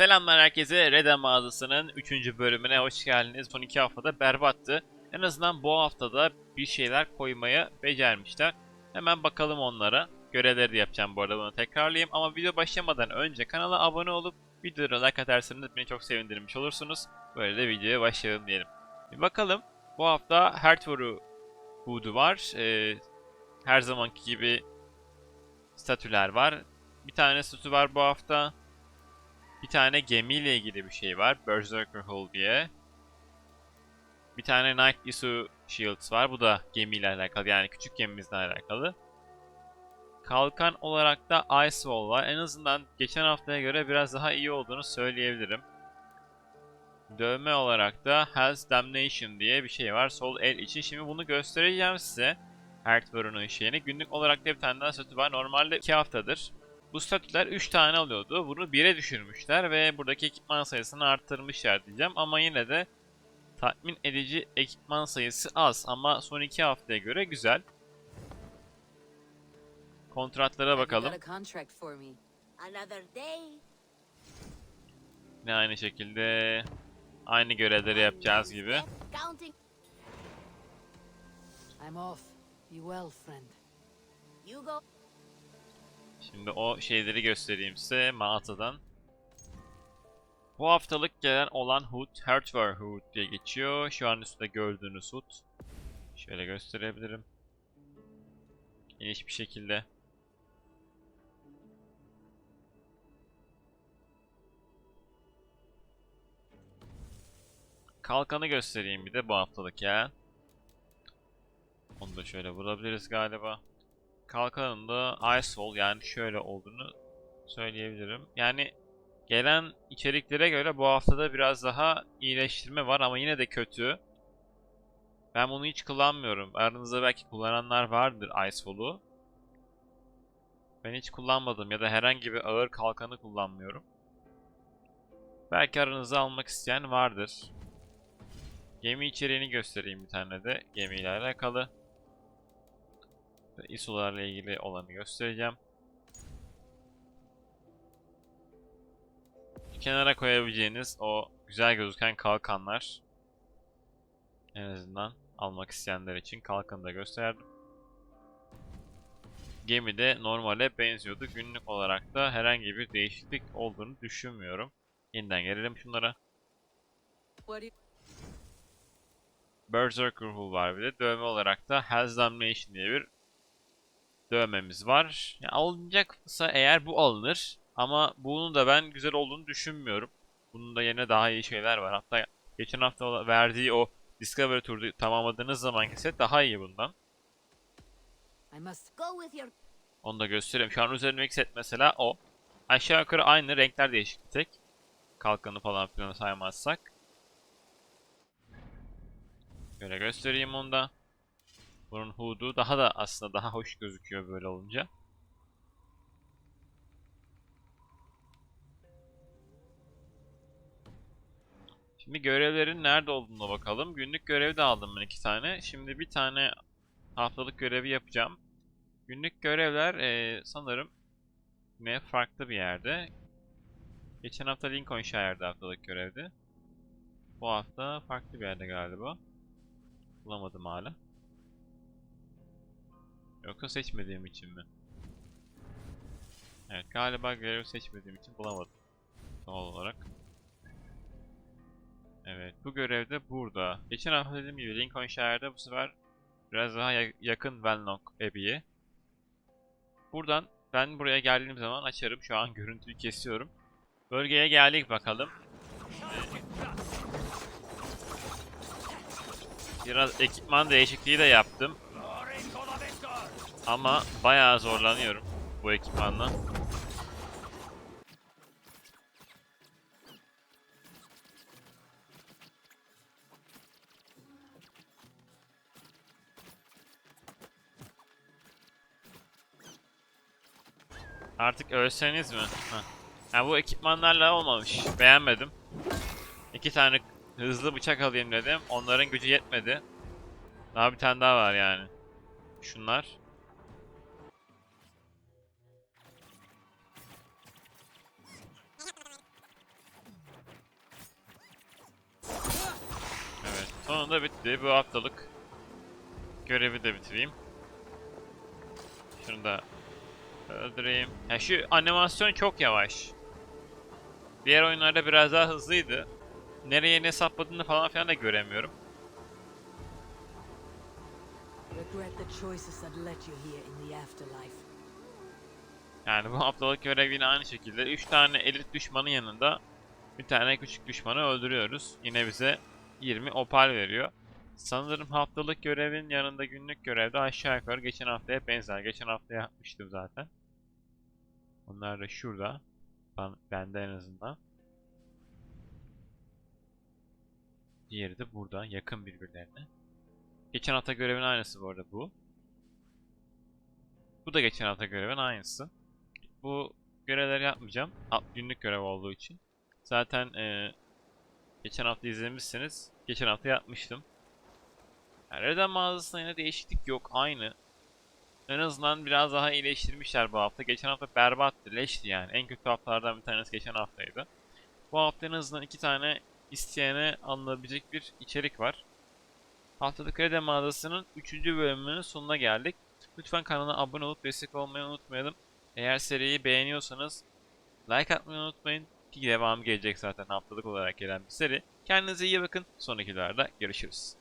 Selamlar herkese. Reden mağazasının 3. bölümüne hoş geldiniz. Son 2 haftada berbattı. En azından bu haftada bir şeyler koymaya becermişler. Hemen bakalım onlara. Görevleri de yapacağım bu arada bunu tekrarlayayım. Ama video başlamadan önce kanala abone olup videoya like atarsanız beni çok sevindirmiş olursunuz. Böyle de videoya başlayalım diyelim. Bir bakalım. Bu hafta Hertvoru Hood'u var. Ee, her zamanki gibi statüler var. Bir tane statü var bu hafta. Bir tane gemiyle ilgili bir şey var. Berserker Hull diye. Bir tane Night Issue Shields var. Bu da gemiyle alakalı. Yani küçük gemimizle alakalı. Kalkan olarak da Ice Wall var. En azından geçen haftaya göre biraz daha iyi olduğunu söyleyebilirim. Dövme olarak da Hell's Damnation diye bir şey var. Sol el için. Şimdi bunu göstereceğim size. Heartburn'un şeyini. Günlük olarak da bir tane daha statü var. Normalde 2 haftadır. Bu statüler 3 tane alıyordu. Bunu 1'e düşürmüşler ve buradaki ekipman sayısını arttırmışlar diyeceğim. Ama yine de tatmin edici ekipman sayısı az ama son 2 haftaya göre güzel. Kontratlara bakalım. Yine aynı şekilde aynı görevleri yapacağız gibi. I'm off. Be well, friend. You go. Şimdi o şeyleri göstereyim size mağazadan. Bu haftalık gelen olan hood, Hardware Hood diye geçiyor. Şu an üstte gördüğünüz hood. Şöyle gösterebilirim. Geniş bir şekilde. Kalkanı göstereyim bir de bu haftalık ya. Onu da şöyle vurabiliriz galiba kalkanın da Ice Wall yani şöyle olduğunu söyleyebilirim. Yani gelen içeriklere göre bu haftada biraz daha iyileştirme var ama yine de kötü. Ben bunu hiç kullanmıyorum. Aranızda belki kullananlar vardır Ice Wall'u. Ben hiç kullanmadım ya da herhangi bir ağır kalkanı kullanmıyorum. Belki aranızda almak isteyen vardır. Gemi içeriğini göstereyim bir tane de gemiyle alakalı. ISO'larla ilgili olanı göstereceğim. Kenara koyabileceğiniz o güzel gözüken kalkanlar. En azından almak isteyenler için kalkanı da gösterdim. Gemi de normale benziyordu. Günlük olarak da herhangi bir değişiklik olduğunu düşünmüyorum. Yeniden gelelim şunlara. Berserker Hull var bir de. Dövme olarak da Hell's Damnation diye bir dövmemiz var. Ya alınacaksa eğer bu alınır. Ama bunun da ben güzel olduğunu düşünmüyorum. Bunun da yerine daha iyi şeyler var. Hatta geçen hafta verdiği o Discovery Tour'u tamamladığınız zamanki set daha iyi bundan. Onu da göstereyim. Şu an üzerindeki set mesela o. Aşağı yukarı aynı renkler değişik bir tek. Kalkanı falan filan saymazsak. Şöyle göstereyim onu da. Bunun hood'u daha da aslında daha hoş gözüküyor böyle olunca. Şimdi görevlerin nerede olduğuna bakalım. Günlük görev de aldım ben iki tane. Şimdi bir tane haftalık görevi yapacağım. Günlük görevler eee, sanırım ne farklı bir yerde. Geçen hafta Lincolnshire'da haftalık görevdi. Bu hafta farklı bir yerde galiba. Bulamadım hala. Yoksa seçmediğim için mi? Evet galiba görev seçmediğim için bulamadım. Doğal olarak. Evet bu görevde burada. Geçen hafta dediğim gibi Lincolnshire'da bu sefer biraz daha ya- yakın Wenlock Abbey'e. Buradan ben buraya geldiğim zaman açarım. Şu an görüntüyü kesiyorum. Bölgeye geldik bakalım. Biraz ekipman değişikliği de yaptım. Ama bayağı zorlanıyorum bu ekipmanla. Artık ölseniz mi? Heh. Ha, bu ekipmanlarla olmamış. Beğenmedim. İki tane hızlı bıçak alayım dedim. Onların gücü yetmedi. Daha bir tane daha var yani. Şunlar. Sonunda bitti. Bu haftalık görevi de bitireyim. Şunu da öldüreyim. Ya şu animasyon çok yavaş. Diğer oyunlarda biraz daha hızlıydı. Nereye ne sapladığını falan filan da göremiyorum. Yani bu haftalık görev yine aynı şekilde 3 tane elit düşmanın yanında bir tane küçük düşmanı öldürüyoruz. Yine bize 20 opal veriyor. Sanırım haftalık görevin yanında günlük görevde aşağı yukarı geçen haftaya benzer. Geçen hafta yapmıştım zaten. Onlar da şurada. Ben, bende en azından. Diğeri de burada. Yakın birbirlerine. Geçen hafta görevin aynısı bu arada bu. Bu da geçen hafta görevin aynısı. Bu görevleri yapmayacağım. Günlük görev olduğu için. Zaten eee, geçen hafta izlemişsiniz. Geçen hafta yapmıştım. Yani Reden mağazasında yine değişiklik yok. Aynı. En azından biraz daha iyileştirmişler bu hafta. Geçen hafta berbattı. Leşti yani. En kötü haftalardan bir tanesi geçen haftaydı. Bu hafta en azından iki tane isteyene alınabilecek bir içerik var. Haftalık Reden mağazasının 3. bölümünün sonuna geldik. Lütfen kanala abone olup destek olmayı unutmayalım. Eğer seriyi beğeniyorsanız like atmayı unutmayın. Ki devamı gelecek zaten haftalık olarak gelen bir seri. Kendinize iyi bakın. Sonraki videolarda görüşürüz.